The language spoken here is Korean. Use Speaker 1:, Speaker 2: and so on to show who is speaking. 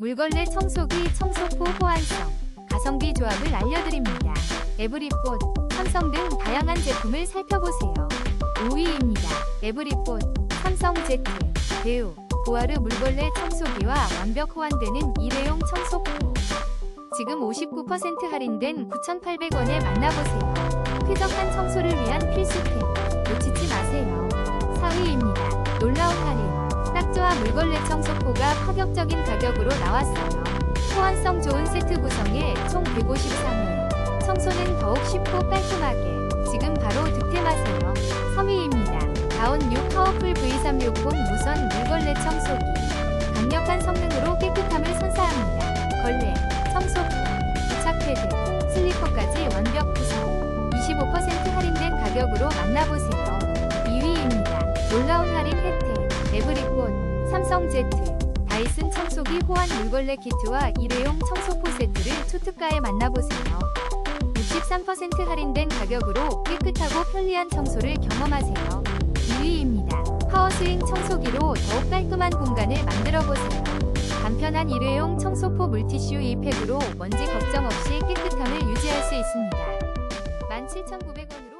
Speaker 1: 물걸레 청소기 청소포 호환성 가성비 조합을 알려드립니다. 에브리봇, 삼성 등 다양한 제품을 살펴보세요. 5위입니다. 에브리봇, 삼성 Z, 대우, 보아르 물걸레 청소기와 완벽 호환되는 일회용 청소포. 지금 59% 할인된 9,800원에 만나보세요. 쾌적한 청소를 위한 필수템. 딱 좋아 물걸레 청소포가 파격적인 가격으로 나왔어요. 호환성 좋은 세트 구성에 총 153회. 청소는 더욱 쉽고 깔끔하게. 지금 바로 득템하세요. 3위입니다. 다운 6 파워풀 V360 무선 물걸레 청소기. 강력한 성능으로 깨끗함을 선사합니다. 걸레, 청소기, 부착 패드, 슬리퍼까지 완벽 구성. 25% 할인된 가격으로 만나보세요. 2위입니다. 놀라운 할인 혜택. 에브리콘, 삼성 Z, 다이슨 청소기 호환 물걸레 키트와 일회용 청소포 세트를 초특가에 만나보세요. 63% 할인된 가격으로 깨끗하고 편리한 청소를 경험하세요. 2위입니다. 파워스윙 청소기로 더욱 깔끔한 공간을 만들어보세요. 간편한 일회용 청소포 물티슈 2팩으로 먼지 걱정 없이 깨끗함을 유지할 수 있습니다. 17,900원으로